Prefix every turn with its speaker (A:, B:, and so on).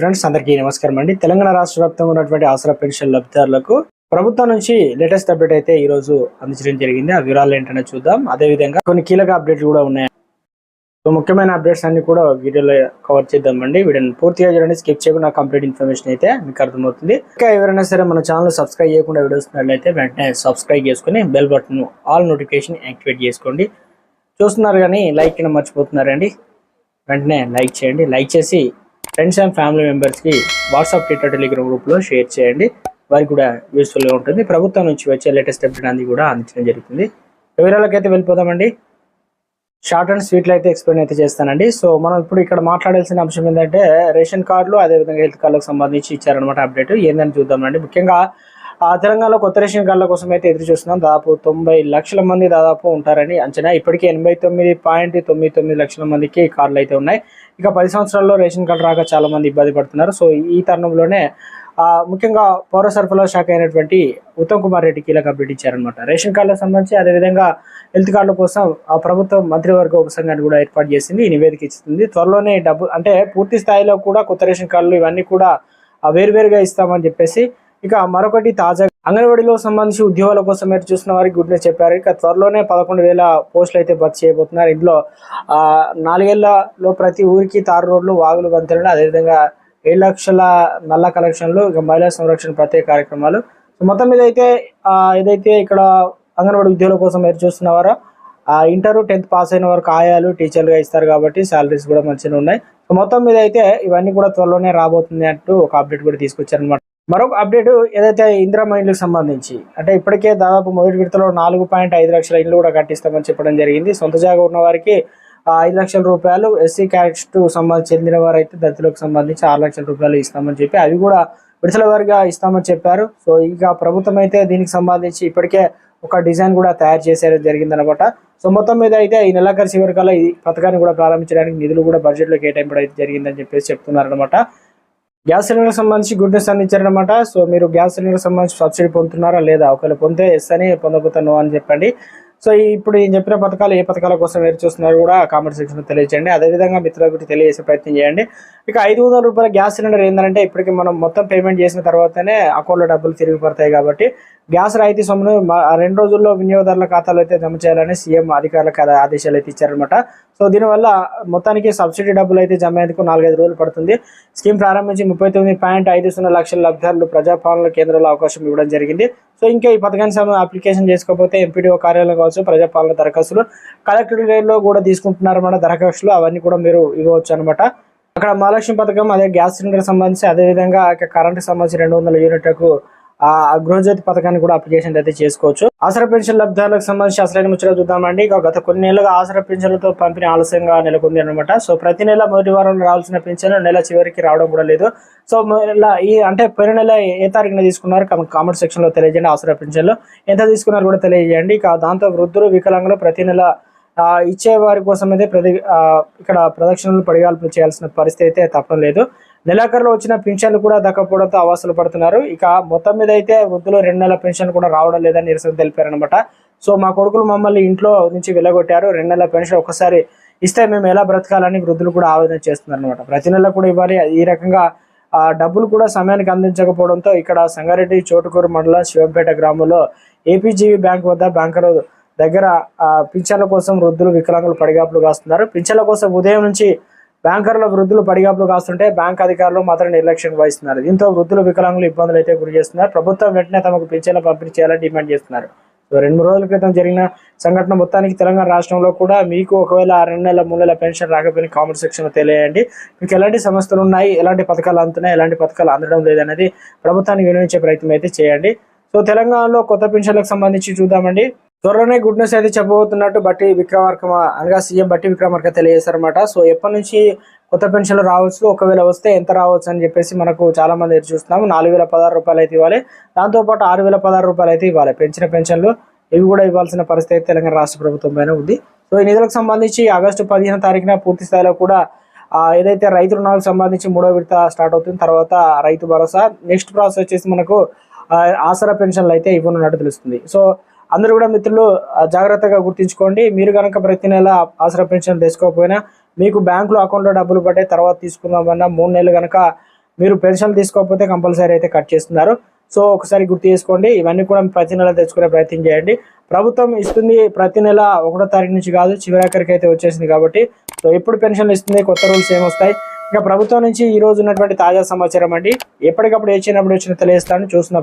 A: Friends అందరికీ నమస్కారం అండి. తెలంగాణ రాష్ట్ర వ్యాప్తంగా ఉన్నటువంటి ఆసరా పెన్షన్ లబ్ధిదారులకు ప్రభుత్వం నుంచి లేటెస్ట్ అప్డేట్ అయితే ఈ రోజు అందించడం జరిగింది. ఆ వివరాలు ఏంటనే చూద్దాం. అదే విధంగా కొన్ని కీలక అప్డేట్లు కూడా ఉన్నాయి. సో ముఖ్యమైన అప్డేట్స్ అన్ని కూడా వీడియోలో కవర్ చేద్దామండి. వీడియోని పూర్తిగా చూడండి. స్కిప్ చేయకుండా కంప్లీట్ ఇన్ఫర్మేషన్ అయితే మీకు అర్థమవుతుంది. ఇంకా ఎవరైనా సరే మన ఛానల్ సబ్స్క్రైబ్ చేయకుండా వీడియోస్ ఉన్నట్లయితే వెంటనే సబ్స్క్రైబ్ చేసుకుని bell button all notification activate చేసుకోండి. చూస్తున్నారు కానీ లైక్ కింద మర్చిపోతున్నారండి. వెంటనే లైక్ చేయండి. లైక్ చేసి ఫ్రెండ్స్ అండ్ ఫ్యామిలీ మెంబర్స్కి వాట్సాప్ ట్విట్టర్ టెలిగ్రామ్ గ్రూప్లో షేర్ చేయండి. వారికి కూడా యూస్ఫుల్గా ఉంటుంది. ప్రభుత్వం నుంచి వచ్చే లేటెస్ట్ అప్డేట్ అన్ని కూడా అందించడం జరుగుతుంది. వివరాలకైతే వెళ్ళిపోదామండి. షార్ట్ అండ్ స్వీట్లు అయితే ఎక్స్ప్లెయిన్ అయితే చేస్తానండి. సో మనం ఇప్పుడు ఇక్కడ మాట్లాడాల్సిన అంశం ఏంటంటే రేషన్ కార్డులు అదేవిధంగా హెల్త్ కార్డులకు సంబంధించి ఇచ్చారనమాట అప్డేట్. ఏందని చూద్దామండి ముఖ్యంగా ఆ తెలంగాణలో కొత్త రేషన్ కార్డుల కోసం అయితే ఎదురు చూస్తున్నాం. దాదాపు తొంభై లక్షల మంది దాదాపు ఉంటారని అంచనా. ఇప్పటికే ఎనభై తొమ్మిది పాయింట్ తొమ్మిది తొమ్మిది లక్షల మందికి కార్డులు అయితే ఉన్నాయి. ఇక పది సంవత్సరాల్లో రేషన్ కార్డు రాక చాలా మంది ఇబ్బంది పడుతున్నారు. సో ఈ తరుణంలోనే ముఖ్యంగా పౌర సరఫరా శాఖ అయినటువంటి ఉత్తమ్ కుమార్ రెడ్డి కీలక అప్డేట్ ఇచ్చారనమాట రేషన్ కార్డులకు సంబంధించి అదేవిధంగా హెల్త్ కార్డుల కోసం ఆ ప్రభుత్వం మంత్రివర్గ ఉపసంఘాన్ని కూడా ఏర్పాటు చేసింది ఈ నివేదిక ఇస్తుంది. త్వరలోనే డబ్బు అంటే పూర్తి స్థాయిలో కూడా కొత్త రేషన్ కార్డులు ఇవన్నీ కూడా వేరువేరుగా ఇస్తామని చెప్పేసి ఇక మరొకటి తాజా అంగన్వాడీలో సంబంధించి ఉద్యోగాల కోసం మీరు చూసిన వారికి గుడ్ న్యూస్ చెప్పారు. ఇక త్వరలోనే పదకొండు వేల పోస్టులు అయితే భర్తీ చేయబోతున్నారు. ఇందులో ఆ, నాలుగేళ్ళలో ప్రతి ఊరికి తారు రోడ్లు వాగులు వంతెనలు అదేవిధంగా ఏడు లక్షల నల్ల కలెక్షన్లు ఇక మహిళా సంరక్షణ ప్రత్యేక కార్యక్రమాలు. సో మొత్తం మీద అయితే ఏదైతే ఇక్కడ అంగన్వాడీ ఉద్యోగుల కోసం మీరు చూస్తున్నవారో ఆ ఇంటర్ టెన్త్ పాస్ అయిన వరకు ఆయాలు టీచర్లుగా ఇస్తారు కాబట్టి శాలరీస్ కూడా మంచిగా ఉన్నాయి. సో మొత్తం మీద అయితే ఇవన్నీ కూడా త్వరలోనే రాబోతుంది అంటూ ఒక అప్డేట్ కూడా తీసుకొచ్చారనమాట మరొక అప్డేట్ ఏదైతే ఇందిరా మైన్లకు సంబంధించి అంటే ఇప్పటికే దాదాపు మొదటి విడతలో నాలుగు పాయింట్ ఐదు లక్షల ఇండ్లు కూడా కట్టిస్తామని చెప్పడం జరిగింది. సొంత జాగా ఉన్న వారికి ఐదు లక్షల రూపాయలు ఎస్సీ క్యాస్ట్ సంబంధించి చెందిన వారు అయితే దళితులకు సంబంధించి ఆరు లక్షల రూపాయలు ఇస్తామని చెప్పి అవి కూడా విడతల వారిగా ఇస్తామని చెప్పారు. సో ఇక ప్రభుత్వం అయితే దీనికి సంబంధించి ఇప్పటికే ఒక డిజైన్ కూడా తయారు చేసేది జరిగిందనమాట. సో మొత్తం మీద అయితే ఈ నెలాఖరు చివరి కల్లా ఈ పథకాన్ని కూడా ప్రారంభించడానికి నిధులు కూడా బడ్జెట్లో కేటాయింపడం అయితే జరిగిందని చెప్పేసి చెప్తున్నారనమాట. గ్యాస్ సిలిండర్ సంబంధించి గుడ్ న్యూస్ అందించారనమాట సో మీరు గ్యాస్ సిలిండర్ సంబంధించి సబ్సిడీ పొందుతున్నారా లేదా ఒకవేళ పొందితే ఎస్ అని పొందకపోతే నో అని చెప్పండి. సో ఇప్పుడు నేను చెప్పిన పథకాలు ఏ పథకాల కోసం ఎదురు చూస్తున్నారు కూడా కామెంట్ సెక్షన్లో తెలియజేయండి. అదేవిధంగా మిత్రుల గురించి తెలియజేసే ప్రయత్నం చేయండి. ఇక ఐదు వందల రూపాయల గ్యాస్ సిలిండర్ ఏంటంటే ఇప్పటికి మనం మొత్తం పేమెంట్ చేసిన తర్వాతనే అకౌంట్లో డబ్బులు తిరిగి పడతాయి కాబట్టి గ్యాస్ రాయితీ సొమ్మును రెండు రోజుల్లో వినియోగదారుల ఖాతాలో అయితే జమ చేయాలని సీఎం అధికారులకు ఆదేశాలు అయితే ఇచ్చారనమాట సో దీనివల్ల మొత్తానికి సబ్సిడీ డబ్బులు అయితే జమ అయ్యేందుకు నాలుగైదు రోజులు పడుతుంది. స్కీమ్ ప్రారంభించి ముప్పై తొమ్మిది పాయింట్ ఐదు సున్నా లక్షల లబ్ధిదారులు ప్రజాపాలన కేంద్రంలో అవకాశం ఇవ్వడం జరిగింది. సో ఇంకా ఈ పథకానికి సంబంధించి అప్లికేషన్ చేసుకోకపోతే ఎంపీడీఓ కార్యాలయం కావచ్చు ప్రజాపాలన దరఖాస్తులు కలెక్టరేట్లో కూడా తీసుకుంటున్నారన్నమాట దరఖాస్తులు. అవన్నీ కూడా మీరు ఇవ్వచ్చు అనమాట అక్కడ మహాలక్ష్మి పథకం అదే గ్యాస్ సిలిండర్ సంబంధించి అదే విధంగా సంబంధించి రెండు వందల యూనిట్లకు ఆ గృహజ్యోతి పథకాన్ని కూడా అప్లికేషన్ అయితే చేసుకోవచ్చు. ఆసరా పెన్షన్ లబ్ధాలకు సంబంధించి అసలైన ముచ్చట చూద్దామండి. ఇక గత కొన్ని నెలలుగా ఆసరా పెన్షన్లతో పంపిణీ ఆలస్యంగా నెలకొంది అనమాట సో ప్రతి నెల మొదటి వారంలో రావాల్సిన పెన్షన్ నెల చివరికి రావడం కూడా లేదు. సో ఈ అంటే పోయిన నెల ఏ తారీఖున తీసుకున్నారు? కామెంట్ సెక్షన్లో తెలియజేయండి ఆసరా పెన్షన్లో. ఎంత తీసుకున్నారు కూడా తెలియజేయండి. ఇక దాంతో వృద్ధులు వికలాంగులు ప్రతి నెల ఇచ్చే వారి కోసం అయితే ప్రతి ఇక్కడ ప్రదక్షిణలు పడిగాల్పులు చేయాల్సిన పరిస్థితి అయితే తప్పడం లేదు. నెలాఖరులో వచ్చిన పెన్షన్లు కూడా దక్కపోవడంతో అవాసులు పడుతున్నారు. ఇక మొత్తం మీద అయితే వృద్ధులు రెండు నెలల పెన్షన్ కూడా రావడం లేదని నిరసన తెలిపారనమాట సో మా కొడుకులు మమ్మల్ని ఇంట్లో నుంచి వెళ్ళగొట్టారు. రెండు నెలల పెన్షన్ ఒకసారి ఇస్తే మేము ఎలా బ్రతకాలని వృద్ధులు కూడా ఆవేదన చేస్తున్నారు అనమాట ప్రతి నెల కూడా ఇవ్వాలి. ఈ రకంగా ఆ డబ్బులు కూడా సమయానికి అందించకపోవడంతో ఇక్కడ సంగారెడ్డి చోటుకూరు మండలం శివంపేట గ్రామంలో ఏపీజీవి బ్యాంక్ వద్ద బ్యాంకరు దగ్గర పింఛన్ల కోసం వృద్ధులు వికలాంగులు పడిగాపులు కాస్తున్నారు. పింఛన్ల కోసం ఉదయం నుంచి బ్యాంకర్ల వృద్ధులు పడిగాపులు కాస్తుంటే బ్యాంక్ అధికారులు మాత్రం నిర్లక్ష్యం వహిస్తున్నారు. దీంతో వృద్ధులు వికలాంగులు ఇబ్బందులు అయితే గురి చేస్తున్నారు. ప్రభుత్వం వెంటనే తమకు పింఛన్ల పంపిణీ చేయాలని డిమాండ్ చేస్తున్నారు. సో రెండు మూడు రోజుల క్రితం జరిగిన సంఘటన మొత్తానికి తెలంగాణ రాష్ట్రంలో కూడా మీకు ఒకవేళ ఆ రెండు నెలల మూడు నెలల పెన్షన్ రాకపోయిన కామెంట్ సెక్షన్ తెలియండి మీకు ఎలాంటి సమస్యలు ఉన్నాయి ఎలాంటి పథకాలు అందుతున్నాయి ఎలాంటి పథకాలు అందడం లేదనేది ప్రభుత్వానికి వినియోగించే ప్రయత్నం అయితే చేయండి. సో తెలంగాణలో కొత్త పెన్షన్లకు సంబంధించి చూద్దామండి. త్వరలోనే గుడ్ న్యూస్ అయితే చెప్పబోతున్నట్టు బట్టి విక్రమార్క అనగా సీఎం బట్టి విక్రమార్క తెలియజేశారన్నమాట. సో ఎప్పటి నుంచి కొత్త పెన్షన్లు రావచ్చు ఒకవేళ వస్తే ఎంత రావచ్చు అని చెప్పేసి మనకు చాలా మంది ఎదురు చూస్తున్నాము. నాలుగు వేల పదహారు రూపాయలు అయితే ఇవ్వాలి. దాంతోపాటు ఆరు వేల పదహారు రూపాయలు అయితే ఇవ్వాలి. పెంచిన పెన్షన్లు ఇవి కూడా ఇవ్వాల్సిన పరిస్థితి అయితే తెలంగాణ రాష్ట్ర ప్రభుత్వం పైన ఉంది. సో ఈ నిధులకు సంబంధించి ఆగస్టు పదిహేను తారీఖున పూర్తి స్థాయిలో కూడా ఏదైతే రైతు రుణాలకు సంబంధించి మూడో విడత స్టార్ట్ అవుతుంది తర్వాత రైతు భరోసా. నెక్స్ట్ ప్రాసెస్ వచ్చేసి మనకు ఆసరా పెన్షన్లు అయితే ఇవ్వనున్నట్టు తెలుస్తుంది. సో అందరూ కూడా మిత్రులు జాగ్రత్తగా గుర్తుంచుకోండి. మీరు కనుక ప్రతి నెల ఆసరా పెన్షన్ తెచ్చుకోకపోయినా మీకు బ్యాంకులో అకౌంట్లో డబ్బులు పడ్డాయి తర్వాత తీసుకుందామన్నా మూడు నెలలు కనుక మీరు పెన్షన్ తీసుకోకపోతే కంపల్సరీ అయితే కట్ చేస్తున్నారు. సో ఒకసారి గుర్తు చేసుకోండి ఇవన్నీ కూడా ప్రతి నెల తెచ్చుకునే ప్రయత్నం చేయండి. ప్రభుత్వం ఇస్తుంది ప్రతి నెల ఒకటో తారీఖు నుంచి కాదు చివరాఖరికి అయితే వచ్చేసింది కాబట్టి. సో ఎప్పుడు పెన్షన్లు ఇస్తుంది కొత్త రూల్స్ ఏమొస్తాయి ఇంకా ప్రభుత్వం నుంచి ఈ రోజు ఉన్నటువంటి తాజా సమాచారం అండి. ఎప్పటికప్పుడు ఏ చిన్నప్పుడు వచ్చిన తెలియస్తాను చూస్తున్న